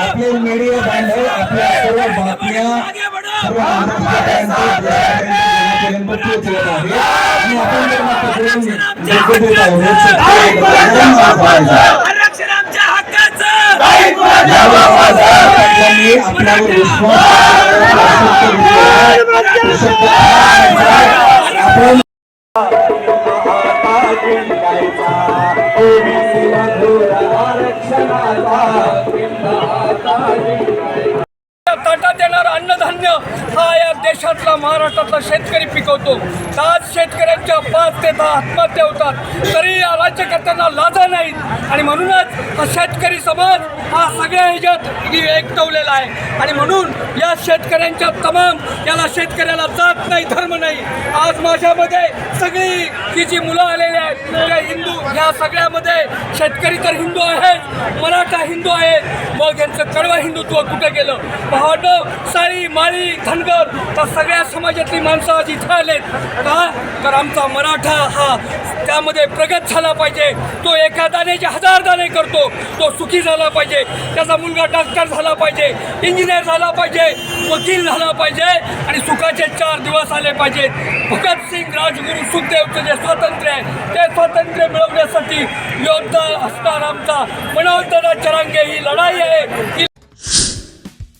आपले मीडिया बांधव आपल्या सर्व बातम्या सर्व आपल्यावर विश्वास ताटात येणारं अन्नधान्य हा या देशातला महाराष्ट्रातला शेतकरी पिकवतो. आज शेतकऱ्यांच्या पाच ते दहा आत्महत्या होतात. तरी या राज्यकर्त्यांना लाजा नाहीत. आणि म्हणूनच हा शेतकरी समाज हा सगळ्या ह्याच्यात एकटवलेला आहे. आणि म्हणून या शेतकऱ्यांच्या तमाम याला शेतकऱ्याला जात नाही धर्म नाही. आज माझ्यामध्ये सगळी ही जी मुलं आले आहेत हिंदू ह्या सगळ्यामध्ये शेतकरी तर हिंदू आहेत मराठा हिंदू आहे मग यांचं कडवं हिंदुत्व कुठे गेलं? भावंडं साळी माळी धनगर त्या सगळ्या समाजातली माणसं आज इथं आलेत. का? तर आमचा मराठा हा त्यामध्ये प्रगत झाला पाहिजे. तो एका दाण्याचे हजार दाणे करतो. तो सुखी झाला पाहिजे. त्याचा मुलगा डॉक्टर झाला पाहिजे. इंजिनियर झाला पाहिजे. वकील झाला पाहिजे. आणि सुखाचे चार दिवस आले पाहिजेत. भगतसिंग राजगुरू सुखदेवचं जे स्वातंत्र्य आहे. ते स्वातंत्र्य मिळवण्यासाठी योद्धा असणार आमचा. मनोदरा चरांगे ही लढाई आहे.